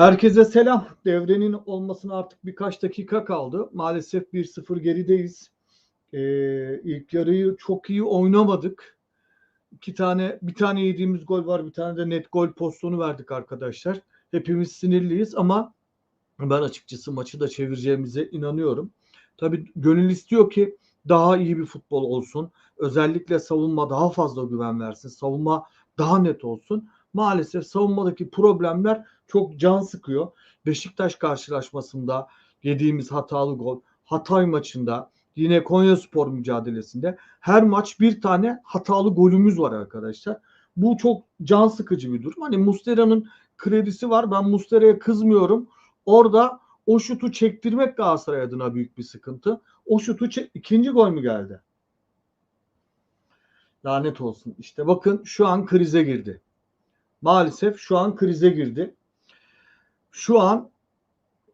Herkese selam. Devrenin olmasına artık birkaç dakika kaldı. Maalesef 1-0 gerideyiz. Ee, ilk yarıyı çok iyi oynamadık. İki tane, bir tane yediğimiz gol var, bir tane de net gol pozisyonu verdik arkadaşlar. Hepimiz sinirliyiz ama ben açıkçası maçı da çevireceğimize inanıyorum. Tabii gönül istiyor ki daha iyi bir futbol olsun. Özellikle savunma daha fazla güven versin. Savunma daha net olsun. Maalesef savunmadaki problemler çok can sıkıyor. Beşiktaş karşılaşmasında yediğimiz hatalı gol, Hatay maçında, yine Konya Spor mücadelesinde her maç bir tane hatalı golümüz var arkadaşlar. Bu çok can sıkıcı bir durum. Hani Mustera'nın kredisi var. Ben Mustera'ya kızmıyorum. Orada o şutu çektirmek Galatasaray adına büyük bir sıkıntı. O şutu çek- ikinci gol mü geldi? Lanet olsun. İşte bakın şu an krize girdi. Maalesef şu an krize girdi. Şu an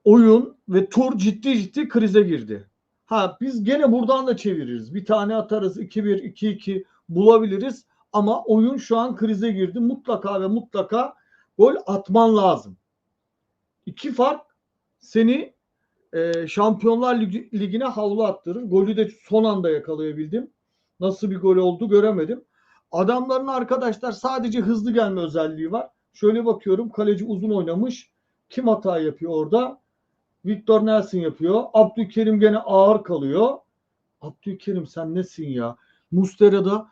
oyun ve tur ciddi ciddi krize girdi. Ha biz gene buradan da çeviririz. Bir tane atarız 2-1, 2-2 bulabiliriz. Ama oyun şu an krize girdi. Mutlaka ve mutlaka gol atman lazım. İki fark seni e, Şampiyonlar Ligi, Ligi'ne havlu attırır. Golü de son anda yakalayabildim. Nasıl bir gol oldu göremedim. Adamların arkadaşlar sadece hızlı gelme özelliği var. Şöyle bakıyorum kaleci uzun oynamış. Kim hata yapıyor orada? Victor Nelson yapıyor. Abdülkerim gene ağır kalıyor. Abdülkerim sen nesin ya? Mustera'da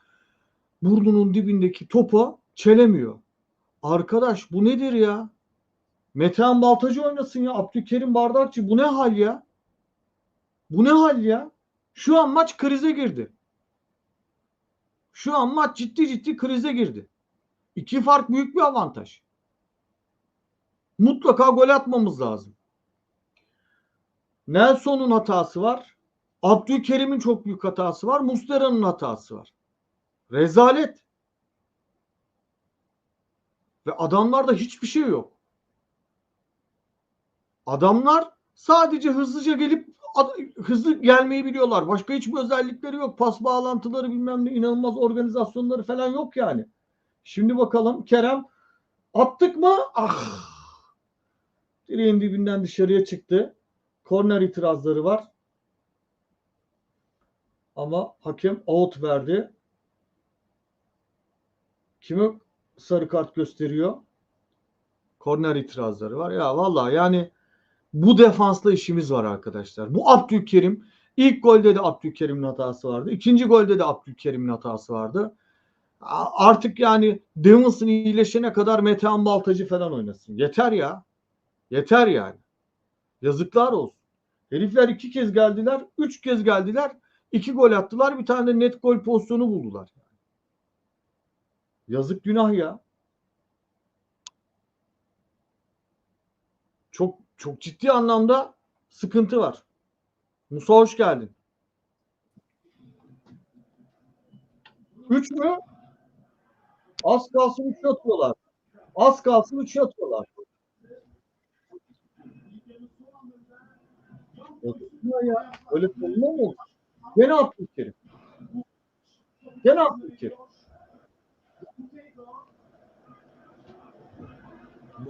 burnunun dibindeki topa çelemiyor. Arkadaş bu nedir ya? Metehan Baltacı oynasın ya. Abdülkerim Bardakçı bu ne hal ya? Bu ne hal ya? Şu an maç krize girdi. Şu an maç ciddi ciddi krize girdi. İki fark büyük bir avantaj. Mutlaka gol atmamız lazım. Nelson'un hatası var. Abdülkerim'in çok büyük hatası var. Mustera'nın hatası var. Rezalet. Ve adamlarda hiçbir şey yok. Adamlar sadece hızlıca gelip hızlı gelmeyi biliyorlar. Başka hiçbir özellikleri yok. Pas bağlantıları bilmem ne inanılmaz organizasyonları falan yok yani. Şimdi bakalım Kerem attık mı? Ah! Direğin dibinden dışarıya çıktı. Korner itirazları var. Ama hakem out verdi. Kime sarı kart gösteriyor? Korner itirazları var. Ya vallahi yani bu defansla işimiz var arkadaşlar. Bu Abdülkerim ilk golde de Abdülkerim'in hatası vardı. İkinci golde de Abdülkerim'in hatası vardı. Artık yani Davinson iyileşene kadar Metehan Baltacı falan oynasın. Yeter ya. Yeter yani. Yazıklar olsun. Herifler iki kez geldiler, üç kez geldiler, iki gol attılar, bir tane net gol pozisyonu buldular. Yazık günah ya. Çok çok ciddi anlamda sıkıntı var. Musa hoş geldin. Üç mü? Az kalsın üç atıyorlar. Az kalsın üç atıyorlar. Ya. Öyle sorunlar mı olur? Gene Abdülkerim. Gene Abdülkerim.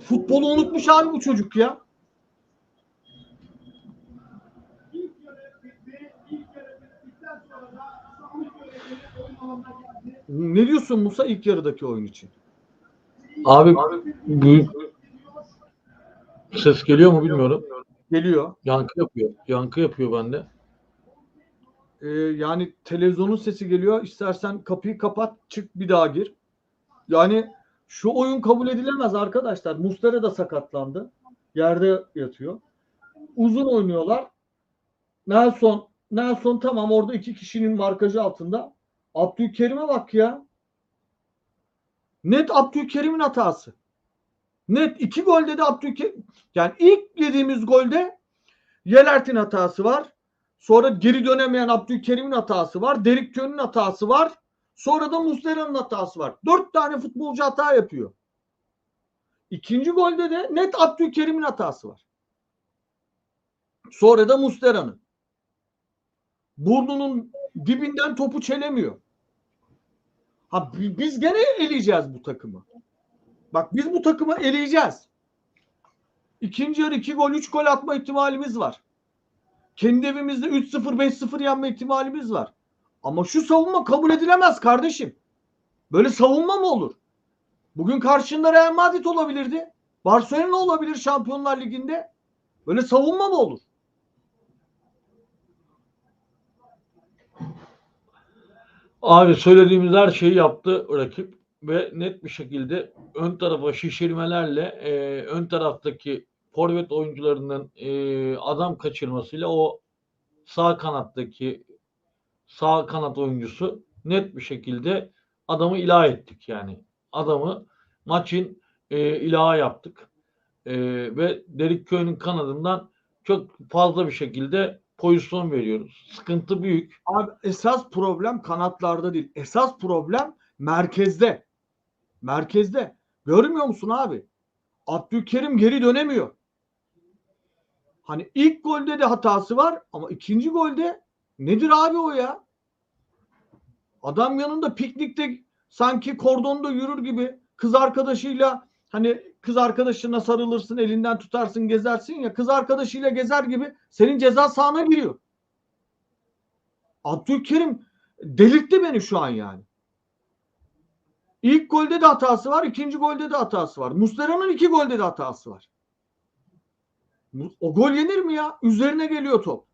Futbolu unutmuş abi bu çocuk ya. Ne diyorsun Musa ilk yarıdaki oyun için? Abi büyük ses geliyor mu bilmiyorum. Geliyor. Yankı yapıyor. Yankı yapıyor bende. Ee, yani televizyonun sesi geliyor. İstersen kapıyı kapat, çık bir daha gir. Yani şu oyun kabul edilemez arkadaşlar. Mustera da sakatlandı. Yerde yatıyor. Uzun oynuyorlar. Nelson Nelson tamam orada iki kişinin markajı altında. Abdülkerim'e bak ya. Net Abdülkerim'in hatası. Net iki golde de Abdülkerim. Yani ilk yediğimiz golde Yelert'in hatası var. Sonra geri dönemeyen Abdülkerim'in hatası var. Derik Kön'ün hatası var. Sonra da Muslera'nın hatası var. Dört tane futbolcu hata yapıyor. İkinci golde de net Abdülkerim'in hatası var. Sonra da Muslera'nın. Burnunun dibinden topu çelemiyor. Ha bi- biz gene eleyeceğiz bu takımı. Bak biz bu takımı eleyeceğiz. İkinci yarı 2 gol 3 gol atma ihtimalimiz var. Kendi evimizde 3-0 5-0 yenme ihtimalimiz var. Ama şu savunma kabul edilemez kardeşim. Böyle savunma mı olur? Bugün karşında Real Madrid olabilirdi. Barcelona olabilir Şampiyonlar Ligi'nde. Böyle savunma mı olur? Abi söylediğimiz her şeyi yaptı rakip ve net bir şekilde ön tarafa şişirmelerle e, ön taraftaki forvet oyuncularının e, adam kaçırmasıyla o sağ kanattaki sağ kanat oyuncusu net bir şekilde adamı ilah ettik yani. Adamı maçın e, ilahı yaptık. E, ve Derik Köy'ün kanadından çok fazla bir şekilde pozisyon veriyoruz. Sıkıntı büyük. Abi esas problem kanatlarda değil. Esas problem merkezde. Merkezde. Görmüyor musun abi? Abdülkerim geri dönemiyor. Hani ilk golde de hatası var ama ikinci golde nedir abi o ya? Adam yanında piknikte sanki kordonda yürür gibi kız arkadaşıyla hani kız arkadaşına sarılırsın elinden tutarsın gezersin ya kız arkadaşıyla gezer gibi senin ceza sahana giriyor. Abdülkerim delirtti beni şu an yani. İlk golde de hatası var, ikinci golde de hatası var. Muslera'nın iki golde de hatası var. O gol yenir mi ya? Üzerine geliyor top.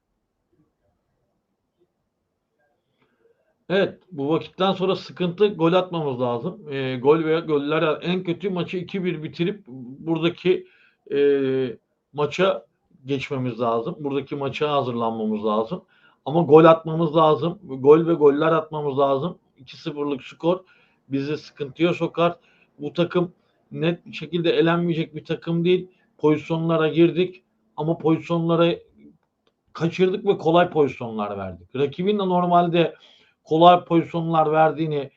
Evet bu vakitten sonra sıkıntı gol atmamız lazım. E, gol veya goller en kötü maçı 2-1 bitirip buradaki e, maça geçmemiz lazım. Buradaki maça hazırlanmamız lazım. Ama gol atmamız lazım. Gol ve goller atmamız lazım. 2-0'lık skor bizi sıkıntıya sokar. Bu takım net bir şekilde elenmeyecek bir takım değil. Pozisyonlara girdik ama pozisyonlara kaçırdık ve kolay pozisyonlar verdik. Rakibin de normalde kolay pozisyonlar verdiğini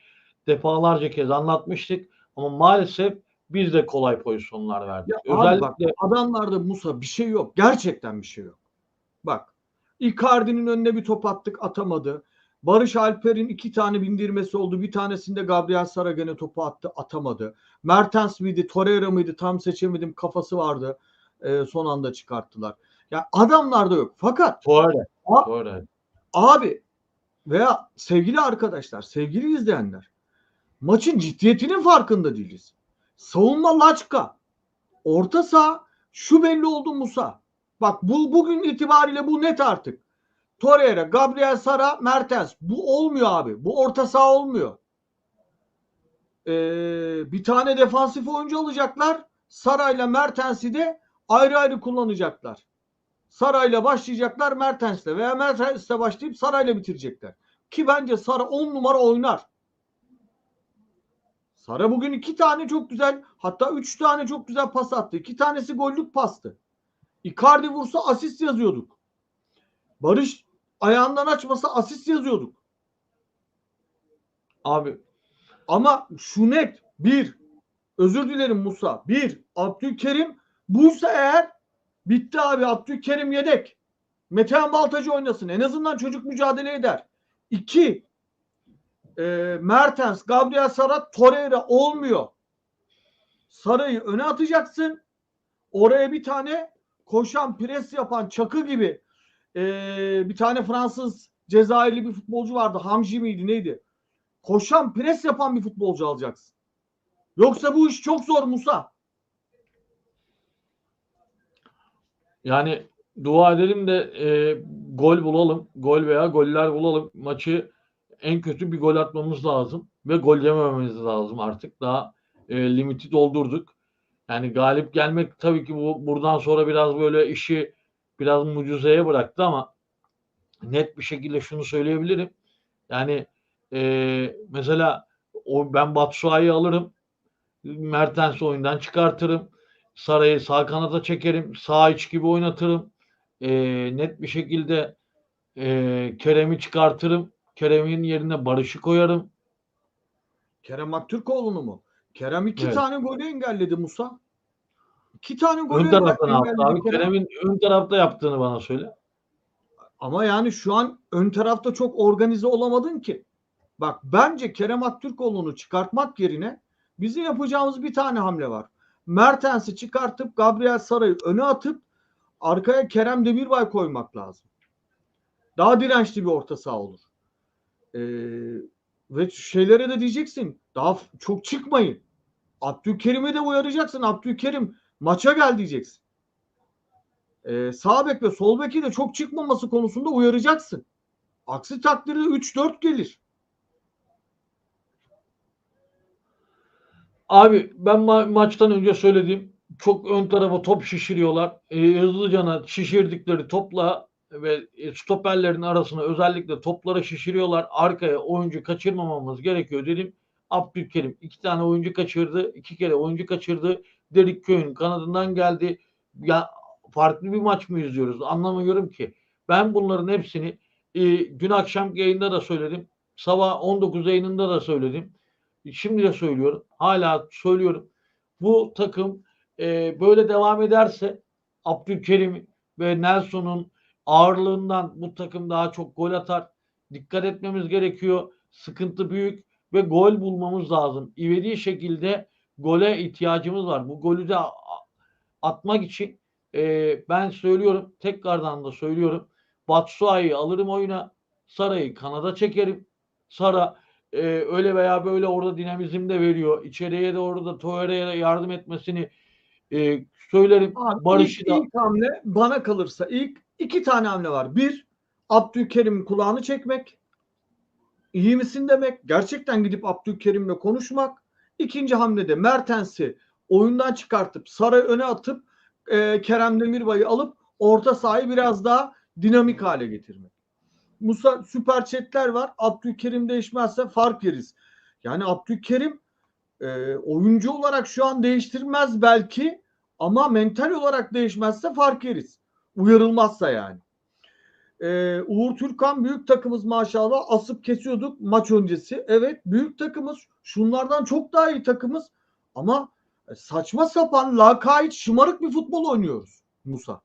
defalarca kez anlatmıştık. Ama maalesef biz de kolay pozisyonlar verdik. Ya abi bak, adamlarda Musa bir şey yok. Gerçekten bir şey yok. Bak Icardi'nin önüne bir top attık atamadı. Barış Alper'in iki tane bindirmesi oldu. Bir tanesinde Gabriel Sara gene topu attı atamadı. Mertens miydi Torreira mıydı tam seçemedim kafası vardı. Ee, son anda çıkarttılar. Ya adamlarda yok. Fakat Torreira. A- Torreira. abi veya sevgili arkadaşlar, sevgili izleyenler maçın ciddiyetinin farkında değiliz. Savunma laçka. Orta saha şu belli oldu Musa. Bak bu bugün itibariyle bu net artık. Torreira, Gabriel Sara, Mertens. Bu olmuyor abi. Bu orta saha olmuyor. Ee, bir tane defansif oyuncu alacaklar. Sara ile Mertens'i de ayrı ayrı kullanacaklar. Sarayla başlayacaklar Mertens'le veya Mertens'le başlayıp Sarayla bitirecekler. Ki bence Sara 10 numara oynar. Sara bugün iki tane çok güzel hatta üç tane çok güzel pas attı. İki tanesi gollük pastı. Icardi vursa asist yazıyorduk. Barış ayağından açmasa asist yazıyorduk. Abi Ama şu net bir özür dilerim Musa. Bir Abdülkerim buysa eğer bitti abi Abdülkerim yedek. Metehan Baltacı oynasın. En azından çocuk mücadele eder. İki e, Mertens, Gabriel Sara, Torreira olmuyor. Sarayı öne atacaksın. Oraya bir tane koşan, pres yapan, çakı gibi e, bir tane Fransız Cezayirli bir futbolcu vardı. Hamji miydi neydi? Koşan, pres yapan bir futbolcu alacaksın. Yoksa bu iş çok zor Musa. yani dua edelim de e, gol bulalım. Gol veya goller bulalım. Maçı en kötü bir gol atmamız lazım. Ve gol yemememiz lazım artık. Daha e, limiti doldurduk. Yani galip gelmek tabii ki bu buradan sonra biraz böyle işi biraz mucizeye bıraktı ama net bir şekilde şunu söyleyebilirim. Yani e, mesela o ben Batshuayi'yi alırım. Mertens'i oyundan çıkartırım. Saray'ı sağ kanata çekerim. Sağ iç gibi oynatırım. E, net bir şekilde e, Kerem'i çıkartırım. Kerem'in yerine Barış'ı koyarım. Kerem Aktürkoğlu'nu mu? Kerem iki Evet. tane golü engelledi Musa. İki tane golü Ön tarafta ne yaptı engelledi abi? Kerem. Kerem'in ön tarafta yaptığını bana söyle. Ama yani şu an ön tarafta çok organize olamadın ki. Bak bence Kerem Aktürkoğlu'nu çıkartmak yerine bizim yapacağımız bir tane hamle var. Mertens'i çıkartıp Gabriel Saray'ı öne atıp arkaya Kerem Demirbay koymak lazım. Daha dirençli bir orta saha olur. Ee, ve şeylere de diyeceksin. Daha çok çıkmayın. Abdülkerim'e de uyaracaksın. Abdülkerim maça gel diyeceksin. Ee, sağ bek ve sol beki de çok çıkmaması konusunda uyaracaksın. Aksi takdirde 3-4 gelir. Abi ben ma- maçtan önce söyledim. Çok ön tarafa top şişiriyorlar. E, hızlıcana şişirdikleri topla ve e, stoperlerin arasına özellikle topları şişiriyorlar. Arkaya oyuncu kaçırmamamız gerekiyor dedim. Abdülkerim iki tane oyuncu kaçırdı. iki kere oyuncu kaçırdı. Derik Köy'ün kanadından geldi. Ya farklı bir maç mı izliyoruz? Anlamıyorum ki. Ben bunların hepsini e, dün akşam yayında da söyledim. Sabah 19 yayınında da söyledim. Şimdi de söylüyorum. Hala söylüyorum. Bu takım e, böyle devam ederse Abdülkerim ve Nelson'un ağırlığından bu takım daha çok gol atar. Dikkat etmemiz gerekiyor. Sıkıntı büyük ve gol bulmamız lazım. İvedi şekilde gole ihtiyacımız var. Bu golü de atmak için e, ben söylüyorum. Tekrardan da söylüyorum. Batshuayi'yi alırım oyuna. Sara'yı kanada çekerim. Sara e, öyle veya böyle orada dinamizm de veriyor. İçeriye de orada Torreira'ya yardım etmesini e, söylerim. Abi Barış'ı ilk, da ilk hamle bana kalırsa ilk iki tane hamle var. Bir Abdülkerim'in kulağını çekmek. İyi misin demek. Gerçekten gidip Abdülkerim'le konuşmak. İkinci hamlede Mertens'i oyundan çıkartıp Saray öne atıp e, Kerem Demirbay'ı alıp orta sahayı biraz daha dinamik hale getirmek. Musa süper chatler var. Abdülkerim değişmezse fark yeriz. Yani Abdülkerim e, oyuncu olarak şu an değiştirmez belki ama mental olarak değişmezse fark yeriz. Uyarılmazsa yani. Ee, Uğur Türkan büyük takımız maşallah asıp kesiyorduk maç öncesi. Evet büyük takımız şunlardan çok daha iyi takımız ama saçma sapan lakayt şımarık bir futbol oynuyoruz Musa.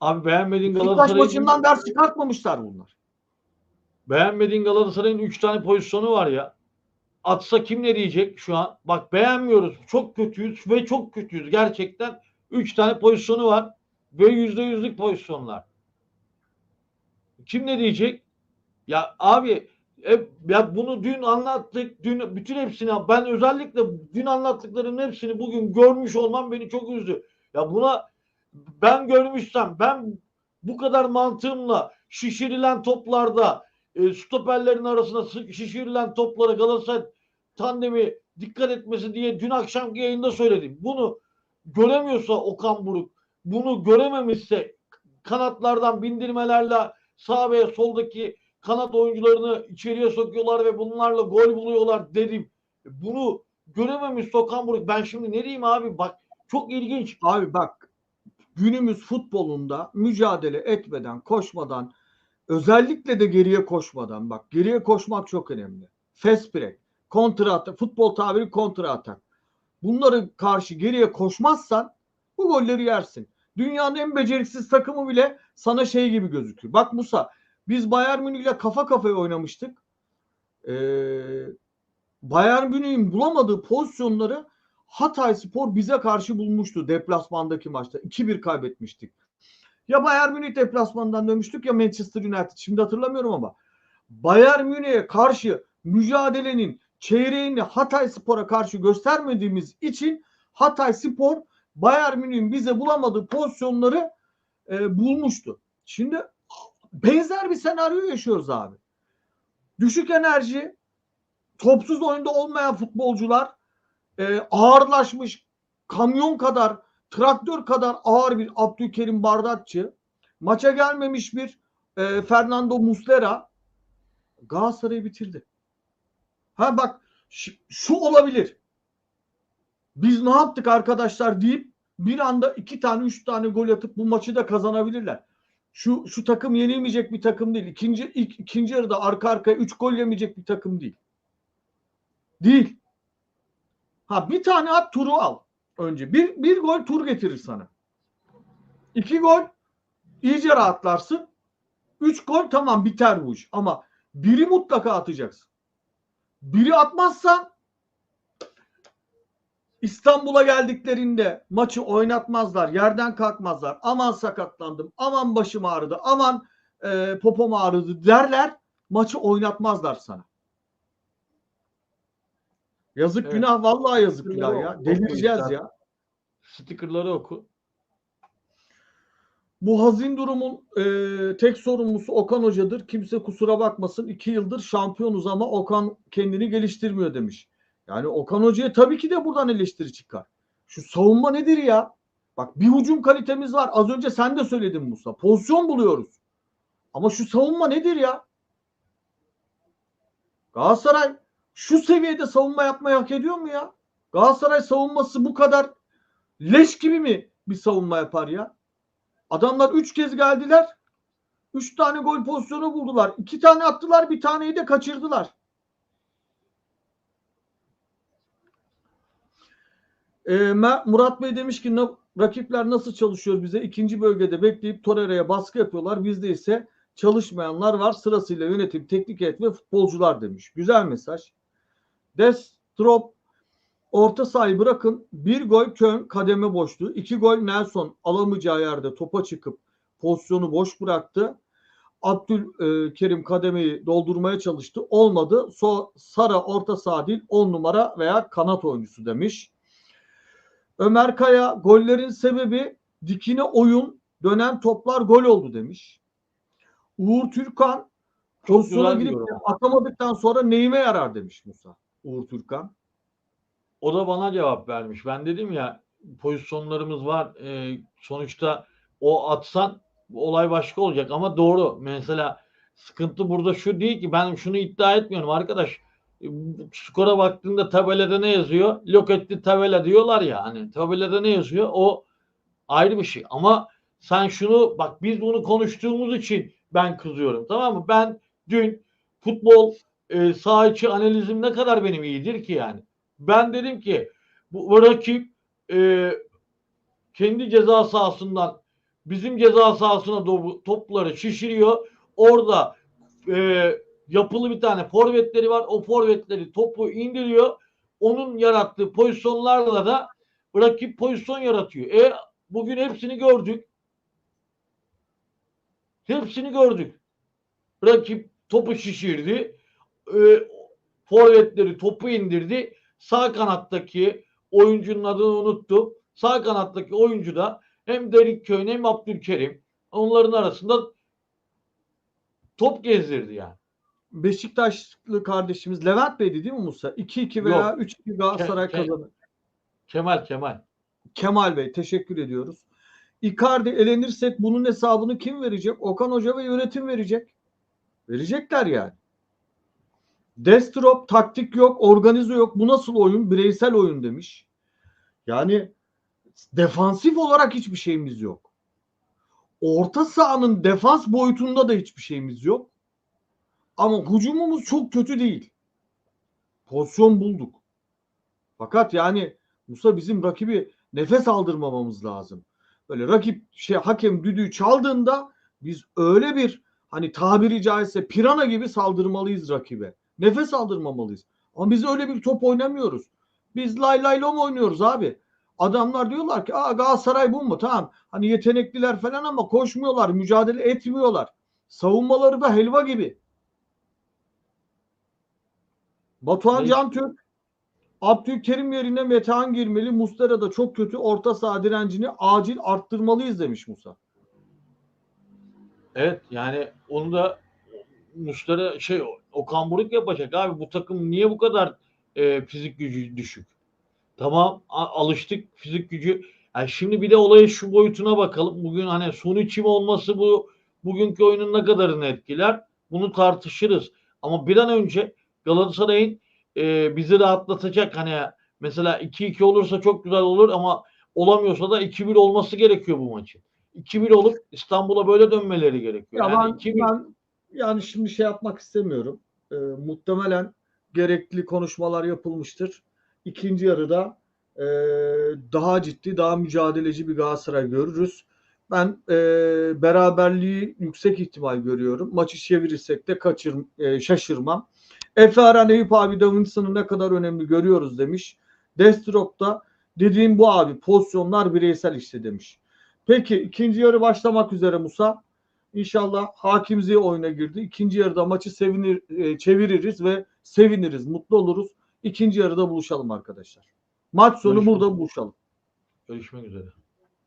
abi beğenmediğin Galatasaray'ın maçından ders çıkartmamışlar bunlar. beğenmediğin Galatasaray'ın 3 tane pozisyonu var ya. Atsa kim ne diyecek şu an? Bak beğenmiyoruz. Çok kötüyüz ve çok kötüyüz. Gerçekten 3 tane pozisyonu var ve %100'lük pozisyonlar. Kim ne diyecek? Ya abi e, ya bunu dün anlattık. Dün bütün hepsini ben özellikle dün anlattıklarının hepsini bugün görmüş olmam beni çok üzdü. Ya buna ben görmüşsem ben bu kadar mantığımla şişirilen toplarda e, stoperlerin arasına sı- şişirilen toplara Galatasaray tandemi dikkat etmesi diye dün akşamki yayında söyledim. Bunu göremiyorsa Okan Buruk, bunu görememişse kanatlardan bindirmelerle sağ ve soldaki kanat oyuncularını içeriye sokuyorlar ve bunlarla gol buluyorlar dedim. Bunu görememiş Okan Buruk. Ben şimdi ne diyeyim abi bak çok ilginç. Abi bak günümüz futbolunda mücadele etmeden, koşmadan, özellikle de geriye koşmadan bak geriye koşmak çok önemli. Fast break, kontra atak, futbol tabiri kontra atak. Bunları karşı geriye koşmazsan bu golleri yersin. Dünyanın en beceriksiz takımı bile sana şey gibi gözüküyor. Bak Musa biz Bayern Münih ile kafa kafaya oynamıştık. Ee, Bayern Münih'in bulamadığı pozisyonları Hatay Spor bize karşı bulmuştu deplasmandaki maçta. 2-1 kaybetmiştik. Ya Bayern Münih deplasmandan dönmüştük ya Manchester United. Şimdi hatırlamıyorum ama Bayern Münih'e karşı mücadelenin çeyreğini Hatay Spor'a karşı göstermediğimiz için Hatay Spor Bayern Münih'in bize bulamadığı pozisyonları e, bulmuştu. Şimdi benzer bir senaryo yaşıyoruz abi. Düşük enerji, topsuz oyunda olmayan futbolcular e, ağırlaşmış kamyon kadar traktör kadar ağır bir Abdülkerim Bardakçı maça gelmemiş bir e, Fernando Muslera Galatasaray'ı bitirdi. Ha bak şu, olabilir. Biz ne yaptık arkadaşlar deyip bir anda iki tane üç tane gol atıp bu maçı da kazanabilirler. Şu şu takım yenilmeyecek bir takım değil. İkinci ilk, ikinci yarıda arka arkaya üç gol yemeyecek bir takım değil. Değil. Ha bir tane at turu al önce. Bir, bir gol tur getirir sana. İki gol iyice rahatlarsın. Üç gol tamam biter bu iş. Ama biri mutlaka atacaksın. Biri atmazsan İstanbul'a geldiklerinde maçı oynatmazlar, yerden kalkmazlar. Aman sakatlandım, aman başım ağrıdı, aman e, popom ağrıdı derler. Maçı oynatmazlar sana. Yazık Evet. günah vallahi yazık günah ya. Delireceğiz ya. Stickerları oku. Bu hazin durumun e, tek sorumlusu Okan Hoca'dır. Kimse kusura bakmasın. iki yıldır şampiyonuz ama Okan kendini geliştirmiyor demiş. Yani Okan Hoca'ya tabii ki de buradan eleştiri çıkar. Şu savunma nedir ya? Bak bir hücum kalitemiz var. Az önce sen de söyledin Musa. Pozisyon buluyoruz. Ama şu savunma nedir ya? Galatasaray şu seviyede savunma yapmayı hak ediyor mu ya? Galatasaray savunması bu kadar leş gibi mi bir savunma yapar ya? Adamlar 3 kez geldiler. 3 tane gol pozisyonu buldular. 2 tane attılar, bir taneyi de kaçırdılar. Mer- Murat Bey demiş ki "Na- rakipler nasıl çalışıyor bize? İkinci bölgede bekleyip Torreira'ya baskı yapıyorlar. Bizde ise çalışmayanlar var. Sırasıyla yönetim, teknik heyet ve futbolcular demiş. Güzel mesaj. Destrop orta sahayı bırakın. Bir gol Köln kademe boşluğu. iki gol Nelson alamayacağı yerde topa çıkıp pozisyonu boş bıraktı. Abdülkerim kademeyi doldurmaya çalıştı. Olmadı. So, Sara orta saha değil 10 numara veya kanat oyuncusu demiş. Ömer Kaya gollerin sebebi dikine oyun dönen toplar gol oldu demiş. Uğur Türkan pozisyona girip atamadıktan sonra neyime yarar demiş Musa. Uğur Türkan. O da bana cevap vermiş. Ben dedim ya pozisyonlarımız var. Ee, sonuçta o atsan olay başka olacak ama doğru. Mesela sıkıntı burada şu değil ki ben şunu iddia etmiyorum arkadaş. E, Skora baktığında tabelada ne yazıyor? Loketti tabela diyorlar ya hani tabelada ne yazıyor? O ayrı bir şey. Ama sen şunu bak biz bunu konuştuğumuz için ben kızıyorum. Tamam mı? Ben dün futbol e, saha içi analizim ne kadar benim iyidir ki yani. Ben dedim ki bu, rakip e, kendi ceza sahasından bizim ceza sahasına doğru topları şişiriyor. Orada e, yapılı bir tane forvetleri var. O forvetleri topu indiriyor. Onun yarattığı pozisyonlarla da rakip pozisyon yaratıyor. E bugün hepsini gördük. Hepsini gördük. Rakip topu şişirdi. E, forvetleri topu indirdi. Sağ kanattaki oyuncunun adını unuttum. Sağ kanattaki oyuncu da hem Derik Köyün hem Abdülkerim onların arasında top gezdirdi yani. Beşiktaşlı kardeşimiz Levent Bey'di değil mi Musa? 2-2 veya Yok. 3-2 Galatasaray Ke- ke- kazanır. Kemal Kemal. Kemal Bey teşekkür ediyoruz. Icardi elenirsek bunun hesabını kim verecek? Okan Hoca ve yönetim verecek. Verecekler yani. Destrop taktik yok, organize yok. Bu nasıl oyun? Bireysel oyun demiş. Yani defansif olarak hiçbir şeyimiz yok. Orta sahanın defans boyutunda da hiçbir şeyimiz yok. Ama hücumumuz çok kötü değil. Pozisyon bulduk. Fakat yani Musa bizim rakibi nefes aldırmamamız lazım. Böyle rakip şey hakem düdüğü çaldığında biz öyle bir hani tabiri caizse pirana gibi saldırmalıyız rakibe. Nefes aldırmamalıyız. Ama biz öyle bir top oynamıyoruz. Biz lay lay lom oynuyoruz abi. Adamlar diyorlar ki Aa, Galatasaray bu mu? Tamam. Hani yetenekliler falan ama koşmuyorlar, mücadele etmiyorlar. Savunmaları da helva gibi. Batuhan Ne- Cantürk Abdülkerim yerine Metehan girmeli. Mustera da çok kötü. Orta saha direncini acil arttırmalıyız demiş Musa. Evet yani onu da Mustara şey Okan Buruk yapacak abi bu takım niye bu kadar e, fizik gücü düşük? Tamam alıştık fizik gücü. Yani şimdi bir de olaya şu boyutuna bakalım. Bugün hani suni çim olması bu bugünkü oyunun ne kadarını etkiler? Bunu tartışırız. Ama bir an önce Galatasaray'ın e, bizi rahatlatacak hani mesela 2-2 olursa çok güzel olur ama olamıyorsa da 2-1 olması gerekiyor bu maçın. 2-1 olup İstanbul'a böyle dönmeleri gerekiyor. Ya yani ben, 2-1 ben yani şimdi şey yapmak istemiyorum. Ee, muhtemelen gerekli konuşmalar yapılmıştır. İkinci yarıda e, daha ciddi, daha mücadeleci bir Galatasaray görürüz. Ben e, beraberliği yüksek ihtimal görüyorum. Maçı çevirirsek de kaçır, e, şaşırmam. Efe Aran Eyüp abi Davinson'u ne kadar önemli görüyoruz demiş. Destrop da Dediğim bu abi. Pozisyonlar bireysel işte demiş. Peki ikinci yarı başlamak üzere Musa. İnşallah Hakim Ziya oyuna girdi. İkinci yarıda maçı sevinir, e, çeviririz ve seviniriz, mutlu oluruz. İkinci yarıda buluşalım arkadaşlar. Maç sonu Görüşmek burada buluşalım. Görüşmek üzere.